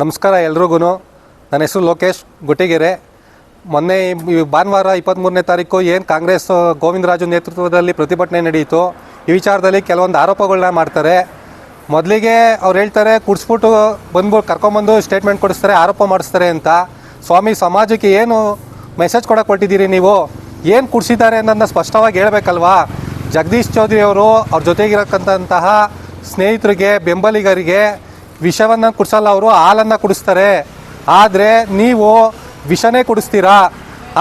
ನಮಸ್ಕಾರ ಎಲ್ರಿಗೂ ನನ್ನ ಹೆಸರು ಲೋಕೇಶ್ ಗುಟ್ಟಿಗೆರೆ. ಮೊನ್ನೆ ಭಾನುವಾರ ಇಪ್ಪತ್ತ್ಮೂರನೇ ತಾರೀಕು ಏನು ಕಾಂಗ್ರೆಸ್, ಗೋವಿಂದರಾಜು ನೇತೃತ್ವದಲ್ಲಿ ಪ್ರತಿಭಟನೆ ನಡೆಯಿತು ಈ ವಿಚಾರದಲ್ಲಿ ಕೆಲವೊಂದು ಆರೋಪಗಳನ್ನ ಮಾಡ್ತಾರೆ. ಮೊದಲಿಗೆ ಅವ್ರು ಹೇಳ್ತಾರೆ, ಕುಡಿಸ್ಬಿಟ್ಟು ಬಂದ್ಬಿಟ್ಟು ಕರ್ಕೊಂಬಂದು ಸ್ಟೇಟ್ಮೆಂಟ್ ಕೊಡಿಸ್ತಾರೆ, ಆರೋಪ ಮಾಡಿಸ್ತಾರೆ ಅಂತ. ಸ್ವಾಮಿ, ಸಮಾಜಕ್ಕೆ ಏನು ಮೆಸೇಜ್ ಕೊಡೋಕೆ ಕೊಟ್ಟಿದ್ದೀರಿ ನೀವು? ಏನು ಕುಡಿಸಿದ್ದಾರೆ ಅನ್ನೋದನ್ನ ಸ್ಪಷ್ಟವಾಗಿ ಹೇಳಬೇಕಲ್ವಾ? ಜಗದೀಶ್ ಚೌಧರಿ ಅವರು ಅವ್ರ ಜೊತೆಗಿರಕ್ಕಂತಹ ಸ್ನೇಹಿತರಿಗೆ, ಬೆಂಬಲಿಗರಿಗೆ ವಿಷವನ್ನು ಕುಡಿಸಲ್ಲ ಅವರು, ಹಾಲನ್ನು ಕುಡಿಸ್ತಾರೆ. ಆದರೆ ನೀವು ವಿಷನೇ ಕುಡಿಸ್ತೀರಾ?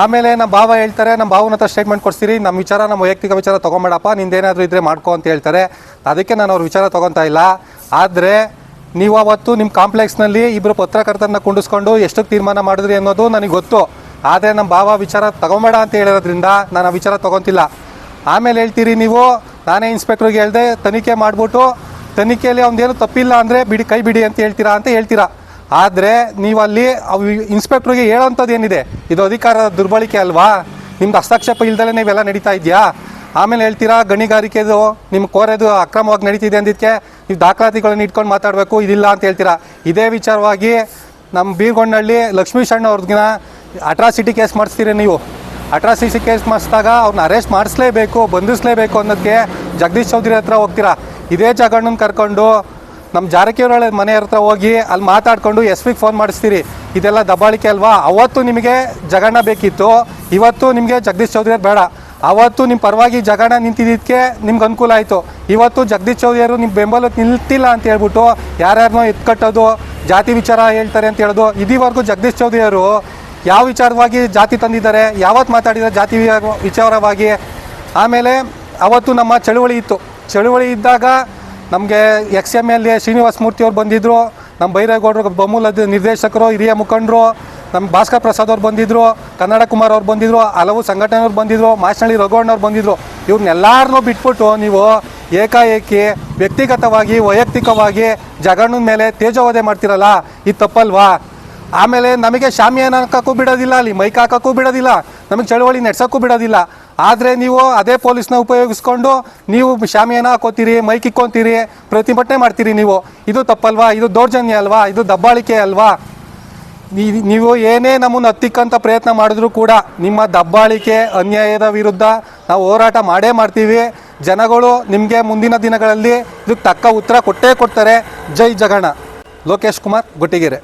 ಆಮೇಲೆ ನಮ್ಮ ಭಾವ ಹೇಳ್ತಾರೆ ನಮ್ಮ ಭಾವನ ಹತ್ರ ಸ್ಟೇಟ್ಮೆಂಟ್ ಕೊಡ್ತೀರಿ ನಮ್ಮ ವಿಚಾರ ನಮ್ಮ ವೈಯಕ್ತಿಕ ವಿಚಾರ ತೊಗೊಂಬೇಡಪ್ಪ, ನಿಂದೇನಾದರೂ ಇದ್ದರೆ ಮಾಡ್ಕೊ ಅಂತ ಹೇಳ್ತಾರೆ. ಅದಕ್ಕೆ ನಾನು ಅವ್ರ ವಿಚಾರ ತೊಗೊತಾ ಇಲ್ಲ. ಆದರೆ ನೀವು ಅವತ್ತು ನಿಮ್ಮ ಕಾಂಪ್ಲೆಕ್ಸ್ನಲ್ಲಿ ಇಬ್ಬರು ಪತ್ರಕರ್ತರನ್ನ ಕುಂಡಿಸ್ಕೊಂಡು ಎಷ್ಟಕ್ಕೆ ತೀರ್ಮಾನ ಮಾಡಿದ್ರಿ ಅನ್ನೋದು ನನಗೆ ಗೊತ್ತು. ಆದರೆ ನಮ್ಮ ಭಾವ ವಿಚಾರ ತಗೊಂಬೇಡ ಅಂತ ಹೇಳಿರೋದ್ರಿಂದ ನಾನು ಆ ವಿಚಾರ ತೊಗೊತಿಲ್ಲ. ಆಮೇಲೆ ಹೇಳ್ತೀರಿ ನೀವು, ನಾನೇ ಇನ್ಸ್ಪೆಕ್ಟ್ರಿಗೆ ಹೇಳಿದೆ, ತನಿಖೆ ಮಾಡಿಬಿಟ್ಟು ತನಿಖೆಯಲ್ಲಿ ಅವನೇನು ತಪ್ಪಿಲ್ಲ ಅಂದರೆ ಬಿಡಿ, ಕೈ ಬಿಡಿ ಅಂತ ಹೇಳ್ತೀರಾ ಅಂತ ಹೇಳ್ತೀರಾ? ಆದರೆ ನೀವು ಅಲ್ಲಿ ಅವು ಇನ್ಸ್ಪೆಕ್ಟ್ರಿಗೆ ಹೇಳೋಂಥದ್ದು ಏನಿದೆ ಇದು ಅಧಿಕಾರದ ದುರ್ಬಳಕೆ ಅಲ್ವಾ? ನಿಮ್ದು ಹಸ್ತಕ್ಷೇಪ ಇಲ್ದಲೇ ನೀವೆಲ್ಲ ನಡೀತಾ ಇದೆಯಾ ಆಮೇಲೆ ಹೇಳ್ತೀರಾ ಗಣಿಗಾರಿಕೆದು ನಿಮ್ಮ ಕೋರೆದು ಅಕ್ರಮವಾಗಿ ನಡೀತಿದೆ ಅಂದಿದ್ದಕ್ಕೆ ನೀವು ದಾಖಲಾತಿಗಳನ್ನ ಇಟ್ಕೊಂಡು ಮಾತಾಡಬೇಕು, ಇದಿಲ್ಲ ಅಂತ ಹೇಳ್ತೀರಾ? ಇದೇ ವಿಚಾರವಾಗಿ ನಮ್ಮ ಬೀರ್ಗೊಂಡಳ್ಳಿ ಲಕ್ಷ್ಮೀಶಣ್ಣ ಅವ್ರದ್ದಿನ ಅಟ್ರಾಸಿಟಿ ಕೇಸ್ ಮಾಡಿಸ್ತೀರಿ ನೀವು? ಅಟ್ರಾಸಿಟಿ ಕೇಸ್ ಮಾಡಿಸಿದಾಗ ಅವ್ರನ್ನ ಅರೆಸ್ಟ್ ಮಾಡಿಸ್ಲೇಬೇಕು, ಬಂಧಿಸ್ಲೇಬೇಕು ಅನ್ನೋದಕ್ಕೆ ಜಗದೀಶ್ ಚೌಧರಿ ಹತ್ರ ಹೋಗ್ತೀರಾ? ಇದೇ ಜಗಣ್ಣನ ಕರ್ಕೊಂಡು ನಮ್ಮ ಜಾರಕಿಹೊಳಿ ಮನೆ ಹತ್ರ ಹೋಗಿ ಅಲ್ಲಿ ಮಾತಾಡ್ಕೊಂಡು ಎಸ್ ಪಿಗೆ ಫೋನ್ ಮಾಡಿಸ್ತೀರಿ. ಇದೆಲ್ಲ ದಬ್ಬಾಳಿಕೆ ಅಲ್ವಾ? ಅವತ್ತು ನಿಮಗೆ ಜಗಣ್ಣ ಬೇಕಿತ್ತು. ಇವತ್ತು ನಿಮಗೆ ಜಗದೀಶ್ ಚೌಧರಿ ಬೇಡ. ಅವತ್ತು ನಿಮ್ಮ ಪರವಾಗಿ ಜಗಣ ನಿಂತಿದ್ದಕ್ಕೆ ನಿಮ್ಗೆ ಅನುಕೂಲ ಆಯಿತು. ಇವತ್ತು ಜಗದೀಶ್ ಚೌಧರಿಯವರು ನಿಮ್ಮ ಬೆಂಬಲ ನಿಲ್ತಿಲ್ಲ ಅಂತ ಹೇಳ್ಬಿಟ್ಟು ಯಾರ್ಯಾರನ್ನೋ ಎತ್ಕಟ್ಟೋದು, ಜಾತಿ ವಿಚಾರ ಹೇಳ್ತಾರೆ ಅಂತ ಹೇಳೋದು, ಇದೀವರೆಗೂ ಜಗದೀಶ್ ಚೌಧರಿಯವರು ಯಾವ ವಿಚಾರವಾಗಿ ಜಾತಿ ತಂದಿದ್ದಾರೆ, ಯಾವತ್ತು ಮಾತಾಡಿದ್ದಾರೆ ಜಾತಿ ವಿಚಾರ- ವಿಚಾರವಾಗಿ, ಆಮೇಲೆ ಅವತ್ತು ನಮ್ಮ ಚಳುವಳಿ ಇತ್ತು. ಚಳುವಳಿ ಇದ್ದಾಗ ನಮಗೆ ex M L A Srinivasa Murthy ಅವ್ರು ಬಂದಿದ್ದರು ನಮ್ಮ ಬೈರೇಗೌಡರು ಬಮೂಲದ ನಿರ್ದೇಶಕರು, ಹಿರಿಯ ಮುಖಂಡರು, ನಮ್ಮ ಭಾಸ್ಕರ್ ಪ್ರಸಾದ್ ಅವ್ರು ಬಂದಿದ್ದರು ಕನ್ನಡ ಕುಮಾರ್ ಅವ್ರು ಬಂದಿದ್ದರು ಹಲವು ಸಂಘಟನೆಯವ್ರು ಬಂದಿದ್ದರು ಮಾಸ್ನಳ್ಳಿ ರಘುವಣ್ಣವ್ರು ಬಂದಿದ್ದರು ಇವ್ರನ್ನೆಲ್ಲರನ್ನೂ ಬಿಟ್ಬಿಟ್ಟು ನೀವು ಏಕಾಏಕಿ, ವ್ಯಕ್ತಿಗತವಾಗಿ, ವೈಯಕ್ತಿಕವಾಗಿ ಜಗಣ್ಣನ ಮೇಲೆ ತೇಜೋವಧೆ ಮಾಡ್ತಿರಲ್ಲ, ಇದು ತಪ್ಪಲ್ವಾ? ಆಮೇಲೆ ನಮಗೆ ಶಾಮಿಯಾನ ಹಾಕಕ್ಕೂ ಬಿಡೋದಿಲ್ಲ, ಅಲ್ಲಿ ಮೈಕ್ ಹಾಕಕ್ಕೂ ಬಿಡೋದಿಲ್ಲ, ನಮಗೆ ಚಳವಳಿ ನಡೆಸೋಕ್ಕೂ ಬಿಡೋದಿಲ್ಲ. ಆದರೆ ನೀವು ಅದೇ ಪೊಲೀಸ್ನ ಉಪಯೋಗಿಸ್ಕೊಂಡು ನೀವು ಶಾಮಿಯಾನ ಹಾಕೋತೀರಿ ಮೈಕ್ ಇಕ್ಕೊಂತೀರಿ, ಪ್ರತಿಭಟನೆ ಮಾಡ್ತೀರಿ ನೀವು. ಇದು ತಪ್ಪಲ್ವಾ? ಇದು ದೌರ್ಜನ್ಯ ಅಲ್ವಾ? ಇದು ದಬ್ಬಾಳಿಕೆ ಅಲ್ವಾ? ನೀವು ಏನೇ ನಮ್ಮನ್ನು ಹತ್ತಿಕ್ಕಂಥ ಪ್ರಯತ್ನ ಮಾಡಿದ್ರೂ ಕೂಡ ನಿಮ್ಮ ದಬ್ಬಾಳಿಕೆ ಅನ್ಯಾಯದ ವಿರುದ್ಧ ನಾವು ಹೋರಾಟ ಮಾಡೇ ಮಾಡ್ತೀವಿ. ಜನಗಳು ನಿಮಗೆ ಮುಂದಿನ ದಿನಗಳಲ್ಲಿ ಇದಕ್ಕೆ ತಕ್ಕ ಉತ್ತರ ಕೊಟ್ಟೇ ಕೊಡ್ತಾರೆ. ಜೈ ಜಗಣ. ಲೋಕೇಶ್ ಕುಮಾರ್, ಗೊಟ್ಟಿಗೆರೆ.